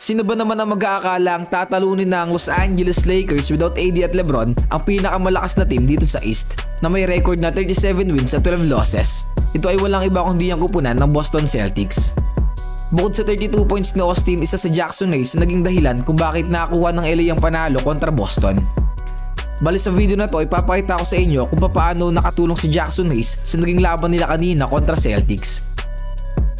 Sino ba naman ang mag-aakala ang tatalunin ng Los Angeles Lakers without AD at LeBron ang pinakamalakas na team dito sa East na may record na 37 wins at 12 losses. Ito ay walang iba kundi ang kupunan ng Boston Celtics. Bukod sa 32 points ni Austin, isa sa Jackson Hayes na naging dahilan kung bakit nakakuha ng LA ang panalo kontra Boston. Bali sa video na to, ipapakita ko sa inyo kung paano nakatulong si Jackson Hayes sa naging laban nila kanina kontra Celtics.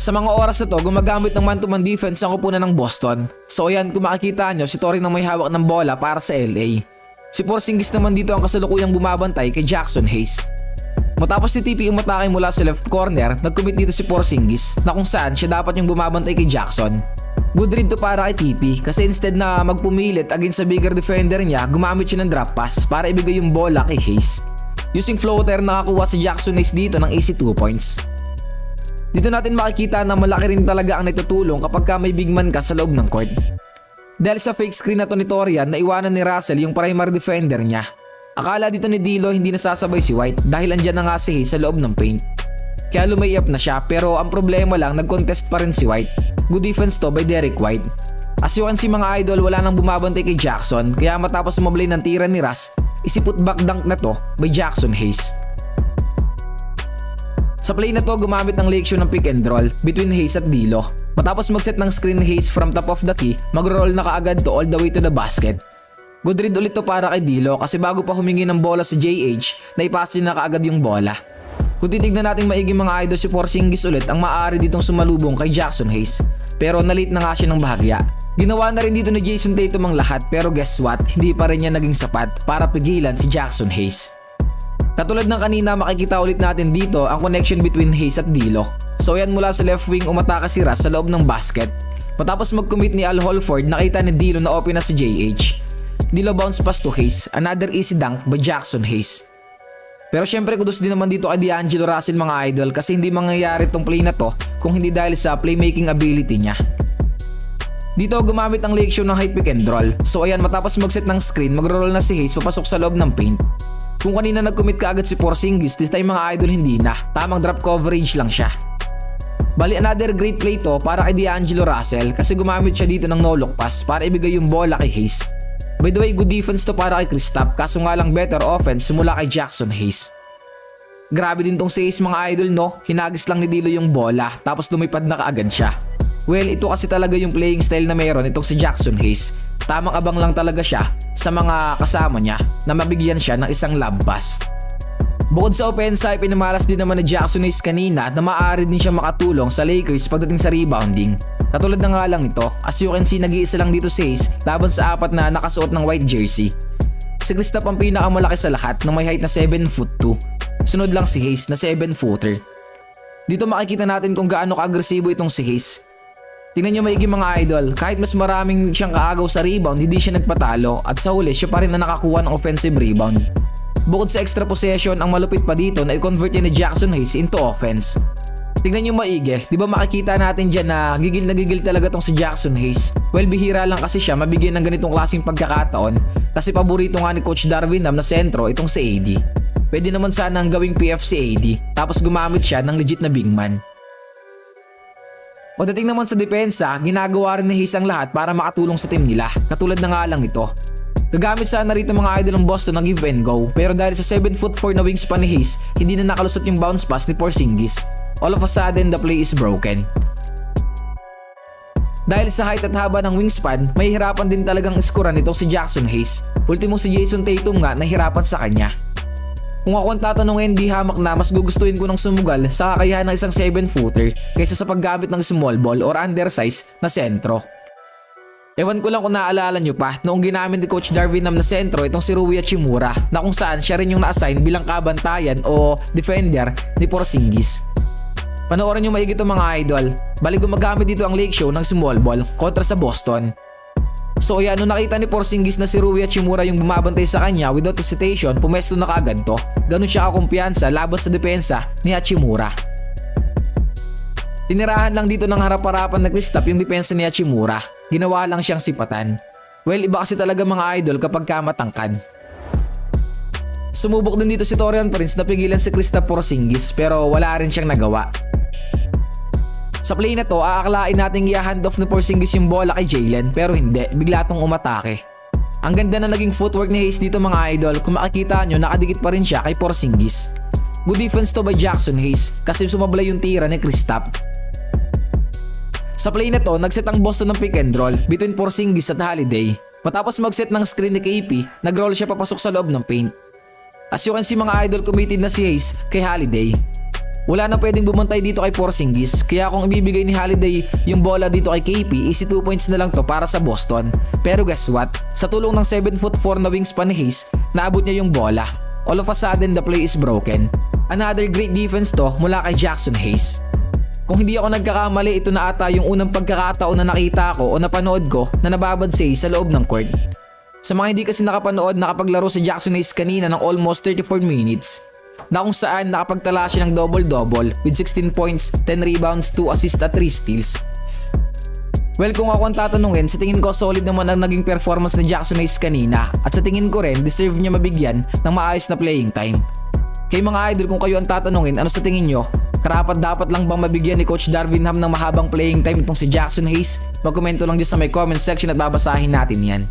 Sa mga oras na to, gumagamit ng man-to-man defense ang kupunan ng Boston. So ayan, kung makikita nyo, si Torre na may hawak ng bola para sa LA. Si Porzingis naman dito ang kasalukuyang bumabantay kay Jackson Hayes. Matapos ni TP umatake mula sa left corner, nag-commit dito si Porzingis na kung saan siya dapat yung bumabantay kay Jackson. Good read to para kay TP kasi instead na magpumilit against sa bigger defender niya, gumamit siya ng drop pass para ibigay yung bola kay Hayes. Using floater nakakuha si Jackson Hayes dito ng easy 2 points. Dito natin makikita na malaki rin talaga ang naitutulong kapag ka may big man ka sa loob ng court. Dahil sa fake screen na to ni Torian, naiwanan ni Russell yung primary defender niya. Akala dito ni Dilo hindi nasasabay si White dahil andyan na nga si Hayes sa loob ng paint. Kaya lumayap na siya pero ang problema lang nag-contest pa rin si White. Good defense to by Derek White. As you can see mga idol, wala nang bumabantay kay Jackson kaya matapos sumablay ng tira ni Russ, isiput back dunk na to by Jackson Hayes. Sa play na to, gumamit ng lake ng pick and roll between Hayes at Dilo. Matapos mag-set ng screen Hayes from top of the key, mag-roll na kaagad to all the way to the basket. Good read ulit to para kay Dilo kasi bago pa humingi ng bola si JH, naipasa na kaagad yung bola. Kung titignan natin maigi mga idol si Porzingis ulit ang maaari ditong sumalubong kay Jackson Hayes. Pero nalit na nga siya ng bahagya. Ginawa na rin dito ni Jason Tatum ang lahat pero guess what, hindi pa rin niya naging sapat para pigilan si Jackson Hayes. Katulad ng kanina makikita ulit natin dito ang connection between Hayes at Dilo. So yan mula sa left wing umataka si Russ sa loob ng basket. Matapos mag-commit ni Al Holford nakita ni Dilo na open na si JH. Dilo bounce pass to Hayes, another easy dunk by Jackson Hayes. Pero syempre kudos din naman dito kay D'Angelo Russell mga idol kasi hindi mangyayari tong play na to kung hindi dahil sa playmaking ability niya. Dito gumamit ang lake show ng high pick and roll. So ayan matapos mag-set ng screen, mag-roll na si Hayes papasok sa loob ng paint. Kung kanina nag-commit ka agad si Porzingis, this time mga idol hindi na. Tamang drop coverage lang siya. Bali another great play to para kay D'Angelo Russell kasi gumamit siya dito ng no-look pass para ibigay yung bola kay Hayes. By the way, good defense to para kay Kristaps kaso nga lang better offense simula kay Jackson Hayes. Grabe din tong si Hayes mga idol no, hinagis lang ni Dilo yung bola tapos lumipad na kaagad siya. Well, ito kasi talaga yung playing style na mayroon itong si Jackson Hayes. Tamang abang lang talaga siya sa mga kasama niya na mabigyan siya ng isang lab pass. Bukod sa offense ay pinamalas din naman ni Jackson Hayes kanina na maaari din siya makatulong sa Lakers pagdating sa rebounding. Katulad na nga lang ito, as you can see nag-iisa lang dito si Hayes laban sa apat na nakasuot ng white jersey. Si Kristaps ang pinakamalaki sa lahat na may height na 7 foot 2. Sunod lang si Hayes na 7 footer. Dito makikita natin kung gaano ka-agresibo itong si Hayes. Tingnan nyo maigi mga idol, kahit mas maraming siyang kaagaw sa rebound, hindi siya nagpatalo at sa huli siya pa rin na nakakuha ng offensive rebound. Bukod sa extra possession, ang malupit pa dito na i-convert niya ni Jackson Hayes into offense. Tingnan nyo maigi, di ba makikita natin dyan na gigil na gigil talaga tong si Jackson Hayes? Well, bihira lang kasi siya mabigyan ng ganitong klaseng pagkakataon kasi paborito nga ni Coach Darwin Ham na sentro itong si AD. Pwede naman sanang gawing PF si AD tapos gumamit siya ng legit na big man. Pagdating naman sa depensa, ginagawa rin ni Hayes ang lahat para makatulong sa team nila, katulad na nga lang ito. Gagamit sana rito mga idol ng Boston ng give and go, pero dahil sa 7 foot 4 na wingspan ni Hayes, hindi na nakalusot yung bounce pass ni Porzingis. All of a sudden, the play is broken. Dahil sa height at haba ng wingspan, may hirapan din talagang iskoran nitong si Jackson Hayes. Ultimo si Jason Tatum nga nahirapan sa kanya. Kung ako ang tatanungin, di hamak na mas gugustuhin ko ng sumugal sa kakayahan ng isang 7-footer kaysa sa paggamit ng small ball or undersize na sentro. Ewan ko lang kung naaalala nyo pa, noong ginamit ni Coach Darwin Ham na sentro itong si Rui Hachimura na kung saan siya rin yung na-assign bilang kabantayan o defender ni Porzingis. Panoorin nyo maigi ito mga idol, bali gumagamit dito ang Lake Show ng small ball kontra sa Boston. So yan, nung nakita ni Porzingis na si Rui Hachimura yung bumabantay sa kanya without hesitation, pumesto na kaagad to. Ganun siya kakumpiyansa laban sa depensa ni Hachimura. Tinirahan lang dito ng harap-harapan na Kristaps yung depensa ni Hachimura. Ginawa lang siyang sipatan. Well, iba kasi talaga mga idol kapag kamatangkad. Sumubok din dito si Torian Prince na pigilan si Kristaps Porzingis pero wala rin siyang nagawa. Sa play na to, aakalain natin i-hand off ni Porzingis yung bola kay Jalen pero hindi, bigla tong umatake. Ang ganda na naging footwork ni Hayes dito mga idol, kung makikita nyo nakadikit pa rin siya kay Porzingis. Good defense to by Jackson Hayes kasi sumablay yung tira ni Kristaps. Sa play na to, nagset ang Boston ng pick and roll between Porzingis at Holiday. Matapos magset ng screen ni KP, nagroll siya papasok sa loob ng paint. As you can see mga idol, committed na si Hayes kay Holiday. Wala na pwedeng bumantay dito kay Porzingis, kaya kung ibibigay ni Holiday yung bola dito kay KP, easy 2 points na lang to para sa Boston. Pero guess what? Sa tulong ng 7 foot 4 na wingspan ni Hayes, naabot niya yung bola. All of a sudden, the play is broken. Another great defense to mula kay Jackson Hayes. Kung hindi ako nagkakamali, ito na ata yung unang pagkakataon na nakita ko o napanood ko na nababad si Hayes sa loob ng court. Sa mga hindi kasi nakapanood, nakapaglaro si Jackson Hayes kanina ng almost 34 minutes na kung saan nakapagtala siya ng double-double with 16 points, 10 rebounds, 2 assists at 3 steals. Well, kung ako ang tatanungin, sa tingin ko solid naman ang naging performance ni Jackson Hayes kanina at sa tingin ko rin, deserve niya mabigyan ng maayos na playing time. Kay mga idol, kung kayo ang tatanungin, ano sa tingin nyo? Karapat dapat lang bang mabigyan ni Coach Darvin Ham ng mahabang playing time itong si Jackson Hayes? Magkomento lang dyan sa may comment section at babasahin natin yan.